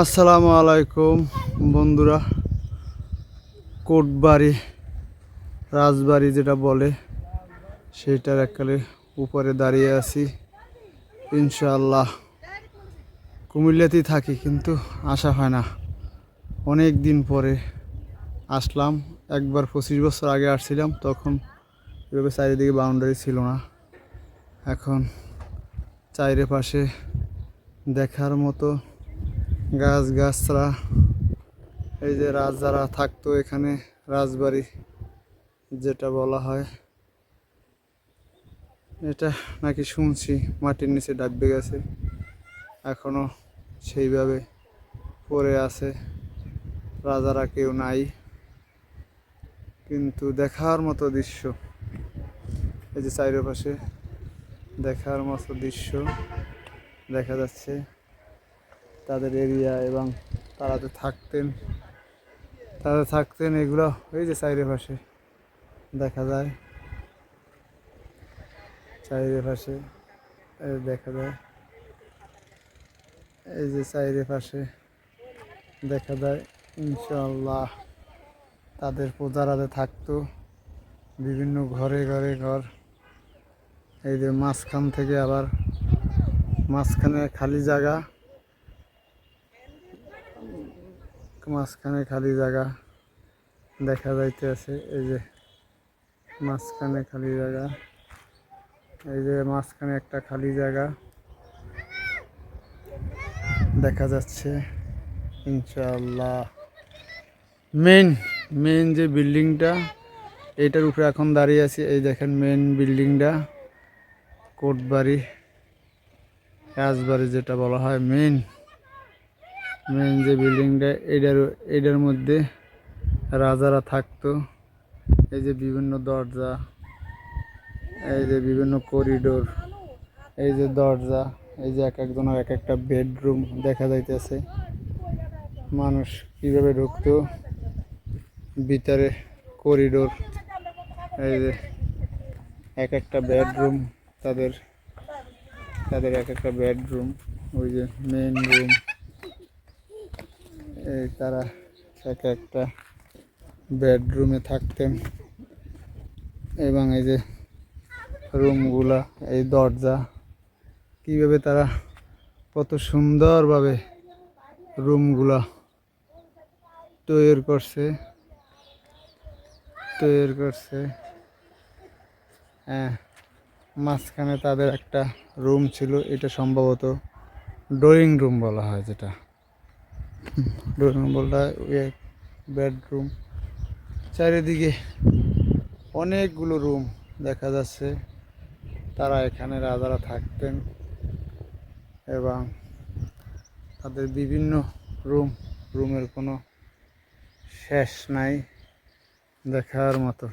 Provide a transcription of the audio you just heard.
আসসালামু আলাইকুম, বন্ধুরা। কোটবাড়ি, রাজবাড়ি যেটা বলে, সেটার এককালে উপরে দাঁড়িয়ে আছি। ইনশাআল্লাহ। কুমিল্লাতেই থাকি, কিন্তু আসা হয় না। অনেক দিন পরে আসলাম। একবার পঁচিশ বছর আগে আসছিলাম, তখন এভাবে চারিদিকে বাউন্ডারি ছিল না। এখন চাইরে পাশে দেখার মতো গাছ গাছরা এই যে রাজারা থাকতো এখানে, রাজবাড়ি যেটা বলা হয়, এটা নাকি শুনছি মাটির নিচে ডাববে গেছে এখনও সেইভাবে পড়ে আছে, রাজারা কেউ নাই, কিন্তু দেখার মতো দৃশ্য, এই যে চারিপাশে দেখার মতো দৃশ্য দেখা যাচ্ছে। তাদের এরিয়া এবং তারা যে থাকতেন, তারা থাকতেন এগুলো এই যে চাইরে পাশে দেখা যায়। চাইরে পাশে দেখা যায়। এই যে চাইরে পাশে দেখা যায় ইনশাল্লাহ তাদের প্রজারাতে থাকতো, বিভিন্ন ঘরে ঘরে ঘর, এই যে মাঝখান থেকে আবার মাঝখানে খালি জায়গা। মাঝখানে খালি জায়গা দেখা যাইতেছে, এই যে মাঝখানে খালি জায়গা, এই যে মাঝখানে একটা খালি জায়গা দেখা যাচ্ছে, ইনশাআল্লাহ। মেন মেন যে বিল্ডিংটা এইটার উপরে এখন দাঁড়িয়ে আছি, এই দেখেন মেন বিল্ডিংটা, কোটবাড়ি, রাজবাড়ি যেটা বলা হয় মেন মেন যে বিল্ডিংটা এটার এটার মধ্যে রাজারা থাকতো। এই যে বিভিন্ন দরজা, এই যে বিভিন্ন করিডোর এই যে দরজা, এই যে এক একজনের এক একটা বেডরুম দেখা যাইতেছে। মানুষ কীভাবে ঢুকতো? ভিতরে করিডোর এই যে এক একটা বেডরুম তাদের তাদের এক একটা বেডরুম ওই যে মেন রুম এই তারা এক একটা বেডরুমে থাকতেন এবং এই যে রুমগুলা, এই দরজা, কীভাবে তারা কত সুন্দরভাবে রুমগুলা তৈরি করছে তৈরি করছে। হ্যাঁ মাঝখানে তাদের একটা রুম ছিল, এটা সম্ভবত ড্রয়িং রুম বলা হয় যেটা। ড্রয়িং বলা হয় বেডরুম চারিদিকে অনেকগুলো রুম দেখা যাচ্ছে। তারা এখানে রাজারা থাকতেন এবং তাদের বিভিন্ন রুম রুমের কোনো শেষ নাই দেখার মতো।